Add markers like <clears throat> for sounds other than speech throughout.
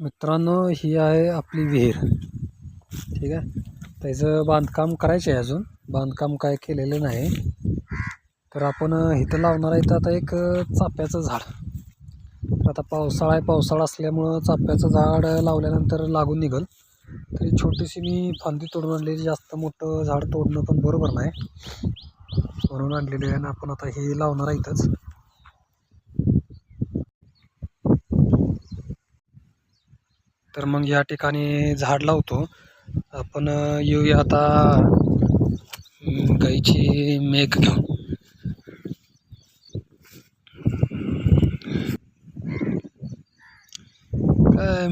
मित्रांनो ही आहे आपली विहीर. ठीक आहे? त्याचं बांधकाम करायचं आहे अजून. बांधकाम काय केलेलं नाही. तर आपण इथं लावणार आहे तर आता एक चाफ्याचं झाड. तर आता पावसाळा आहे. पावसाळा असल्यामुळं चाफ्याचं झाड लावल्यानंतर लागून निघल. तरी छोटीशी मी फांदी तोडून आणलेली. जास्त मोठं झाड तोडणं पण बरोबर नाही. म्हणून आणलेली आहे आणि आपण आता हे लावणार आहे इथंच. तर मग या ठिकाणी झाड लावतो. आपण येऊया आता गाईची मेघ घेऊन. काय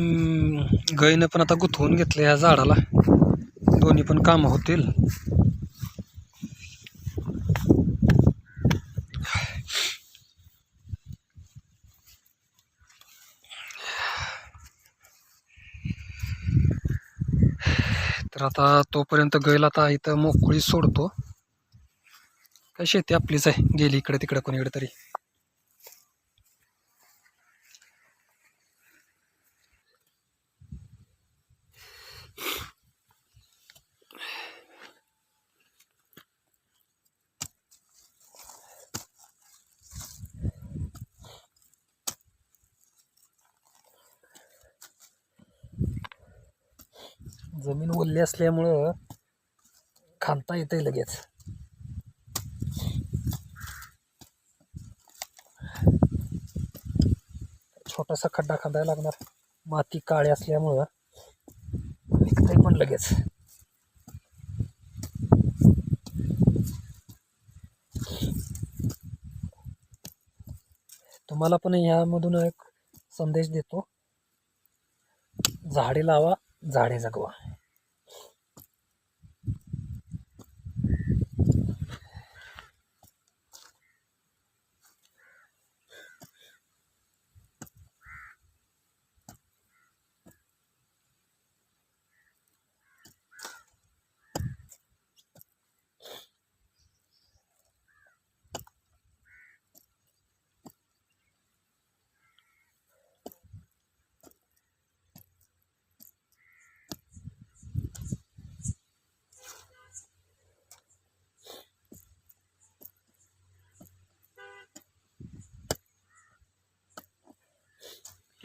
गाईनं पण आता गुंतवून घेतलं या झाडाला. दोन्ही पण कामं होतील. तर आता तोपर्यंत गैल आता इथं मोकळी सोडतो. काय शेती आपलीच आहे गेली इकडे तिकडे कोणीकडे तरी. जमीन ओल्ली असल्यामुळं खांदता येते लगेच. छोटासा खड्डा खांदायला लागणार. माती काळी असल्यामुळं निघतंय पण लगेच. तुम्हाला पण यामधून एक संदेश देतो. झाडे लावा झाडे जगवा.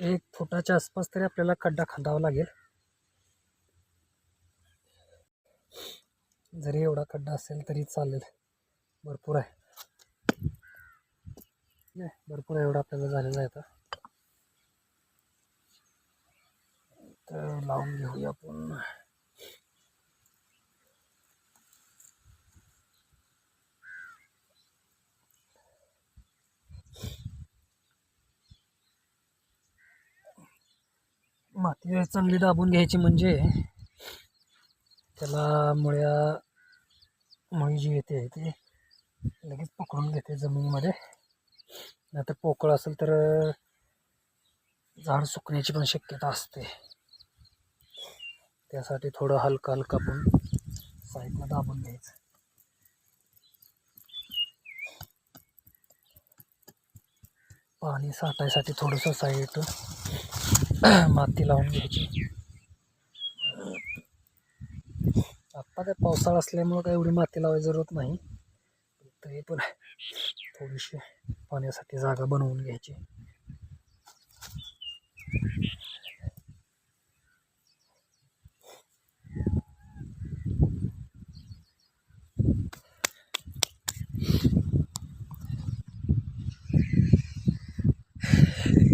एक फुटाच्या आसपास तरी आपल्याला खड्डा खांदावा लागेल. जरी एवढा खड्डा असेल तरी चालेल. भरपूर आहे. नाही भरपूर आहे एवढा आपल्याला झालेला आहे आता. तर लावून घेऊया आपण. माती चांगली दाबून घ्यायची म्हणजे त्याला मुळ्या मुळी जी येते ती लगेच पकडून घेते जमिनीमध्ये. नाहीतर पोकळ असेल तर झाड सुकण्याची पण शक्यता असते. त्यासाठी थोडं हलका हलका पण साईडला दाबून घ्यायचं. पाणी साठायसाठी थोडंसं साईड <clears throat> माती लावून घ्यायची. आत्ता काय पावसाळा असल्यामुळं काय एवढी माती लावायची जरूरत नाही. तरी पण थोडीशी पाण्यासाठी जागा बनवून घ्यायची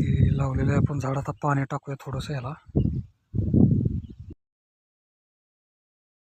हे लावलेलं आहे. आपण झाड आता पाणी टाकूया थोडंसं याला.